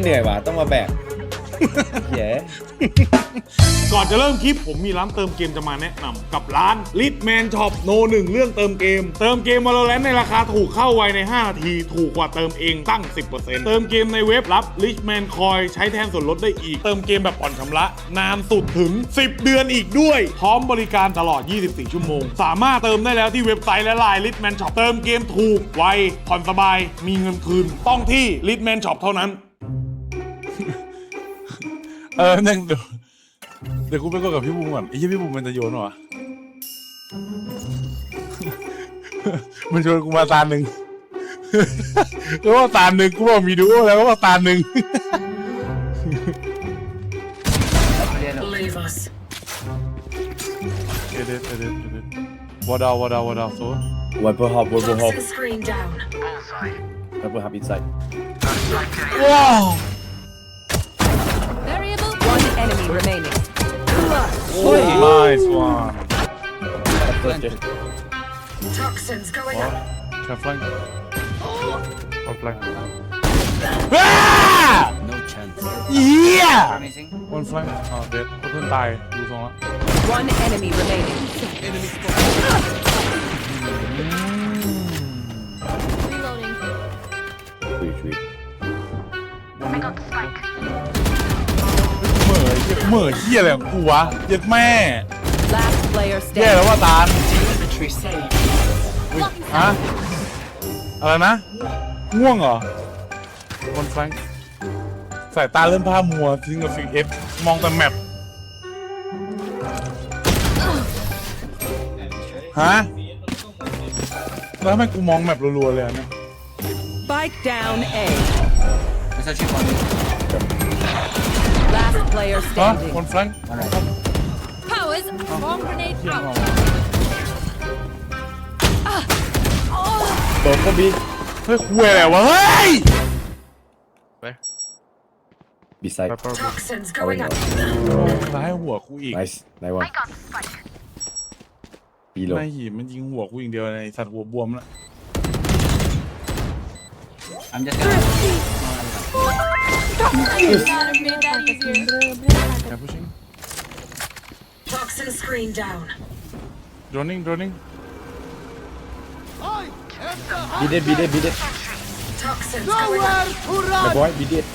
เหนื่อยว่ะต้องมาแบกเย้ก่อนจะเริ่มคลิปผมมีร้านเติมเกมจะมาแนะนำกับร้าน l i t Man Shop No 1เรื่องเติมเกม เติมเกม Valorant ในราคาถูกเข้าไวใน 5 นาที ถูกกว่าเติมเองตั้ง 10%เติมเกมในเว็บรับ Rich Man Coin ใช้แทนส่วนลดได้อีก เติมเกมแบบผ่อนชำระ นานสุดถึง 10 เดือนอีกด้วย พร้อมบริการตลอด 24 ชั่วโมง สามารถเติมได้แล้วที่เว็บไซต์และไลน์ Rich Man Shop เติมเกมถูกไวผ่อนสบายมีเงินคืนต้องที่ Rich Man Shop เท่านั้น เออนั่งเดี๋ยวเดี๋ยวกูไปกดกับพี่บูมก่อนไอ้ยี่พี่บูมมันจะโยนเหรอวะมันชวนกูมาตาหนึ่งก็ว่าตาหนึ่งกูบอกมีดูโอแล้วก็ว่าตาหนึ่ง Leave us. เอเดเอเดเอเดวอดาววอดาววอดาวโซ่ไวเปอร์ฮอปไวเปอร์ฮอป Toxin screen down. ไวเป enemy remaining. โอ้ย nice one Toxins going up. can flank on flank No chance. เหี้ย Amazing. on flank อ๋อเด็ดเพื่อนตายดูทรงละ One enemy remaining. Reloading. เหม่อเหี้ยเหม่อเหี้ยอะไรของกูวะเหี้ย็ดแม่ Last player แย่แล้ว standing. ว่าตาล Telemetry saved. ฮะอะไรนะ ง่วงเหรอคนแฟงสายตาเริ่มผ้ามัวทิ้งกับฟิกเอฟมองแต่แมปฮะแล้วทำไมกูมองแมปรัวๆเลยอะเนี่ย Spike down A. Let's actually one. Last player ฮะ standing. คนแฟง Alright. Powers. Bomb grenade เหี้ยมองโดนก็บีเฮ้ยคุยอะไรวะ เฮ้ยบีไซด์ Toxins เอาไว้ going หน่อย up. ร้ายหัวกูอีกไนส์ไนวันบีโลนายหีบมันยิงหัวกูอย่างเดียวในสัตว์หัวบวมแล้ว I'm just gonna. แค่ pushing Toxin screen down. droning droning บีเด็ดบีเด็ดบีเด็ด Toxins going up. ไอ้บอยบีเด็ด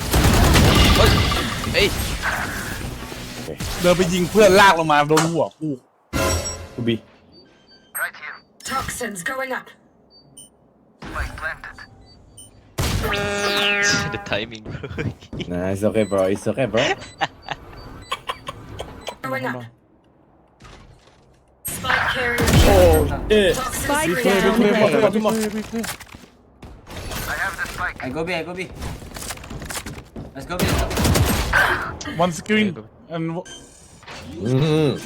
เดินไปยิงเพื่อนลากลงมาโดนหัวกู กูบี Toxins going up. the timing, bro. nah, it's okay, bro. It's okay, bro. We're not. Spike carrier. Oh, shit. Spike down. I have the spike. I go B, I go B. Let's go B. Let's go. One screen and. Mm.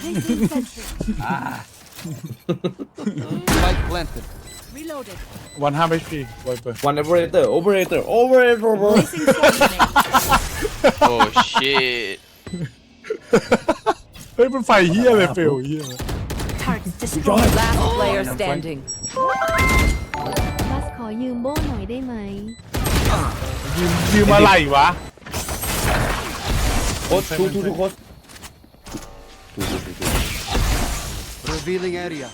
ah. spike planted. Reloaded. one half HP wiper one operator operator operator bro oh shit. เฮ้ยมันไฟเฮียอะไรเฟลเฮีย Last player standing. บัสขอยืมโบ้หน่อยได้ไหม ยืมยืมอะไรวะ โค้ชทูทูทูโค้ชทูทูทูทู Revealing area.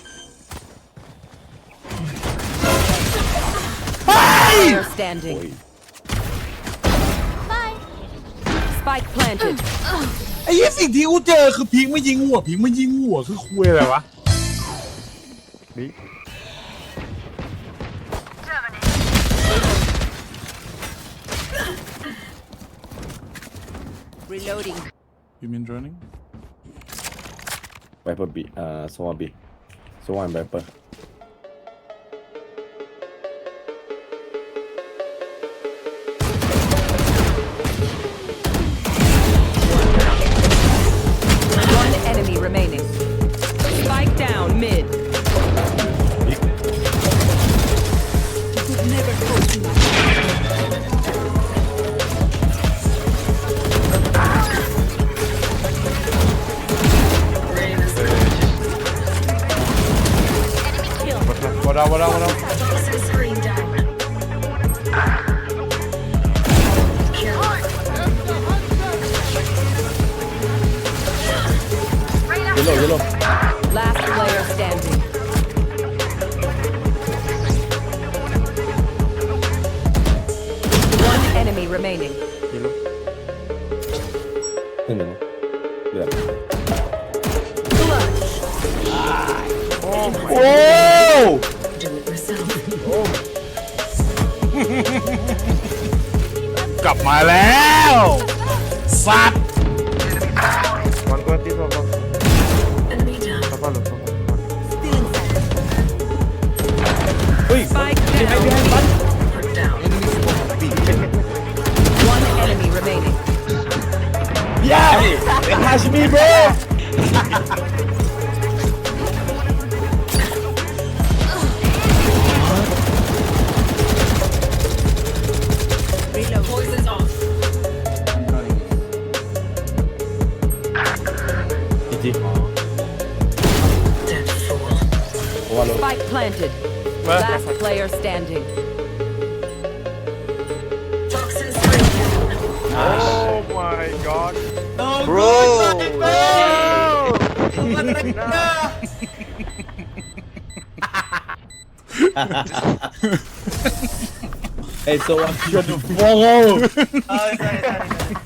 Player standing. โอ้ย Spike planted. ไอ้เหี้ยสิ่งที่กูเจอคือพิงไม่ยิงหัวพิงไม่ยิงหัวคือคุยอะไรวะ Reloading. you mean droning ไวเปอร์บี down, one. Yellow, yellow. Last player standing. One enemy remaining. Yellow. No. Yeah. Clutch. Ah. Oh! กลับมาแล้วสัตว์ One twenty for one. Papa look. Papa. เฮ้ย Spike down. One enemy remaining. ยา Catch me bro Fight Spike planted. Last player standing. Oh my god. No, Bro. Good, hey, so I'm sure to follow. oh, sorry, sorry, sorry.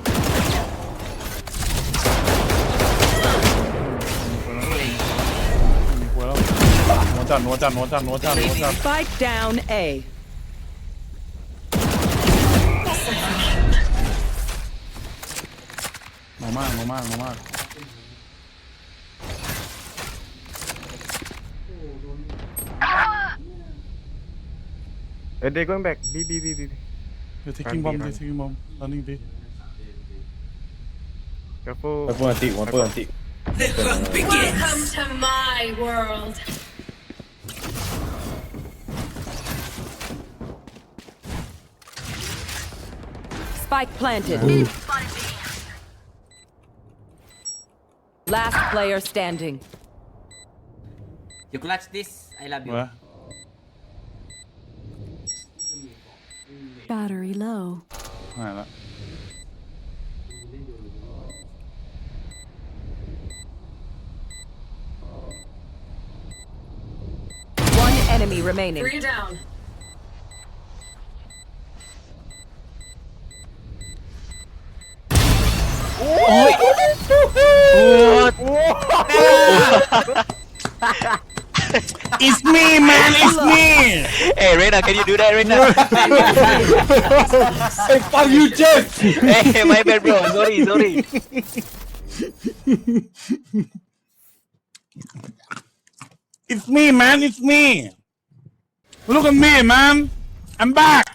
down, north down, north down, north down, north down. Spike down A. Normal, normal, normal. Uh, they're going back. B, B, B, B. B. They're taking bomb, they're taking bomb. Running B. Careful. Careful, antique. One point, antique. The hunt begins. Welcome to my. Spike planted. Ooh. Last player standing. You clutch this. I love you. Battery low. One enemy remaining. Three down. It's me man it's me. Hey Reina can you do that Reina Hey fuck you Jeff. Hey my bad bro. Sorry sorry. It's me man it's me. Look at me man. I'm back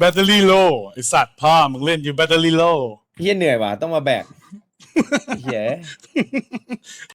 Battery low ไอสัตว์พ่อมึงเล่นอยู่ Battery low เฮียเหนื่อยว่ะต้องมาแบกเฮีย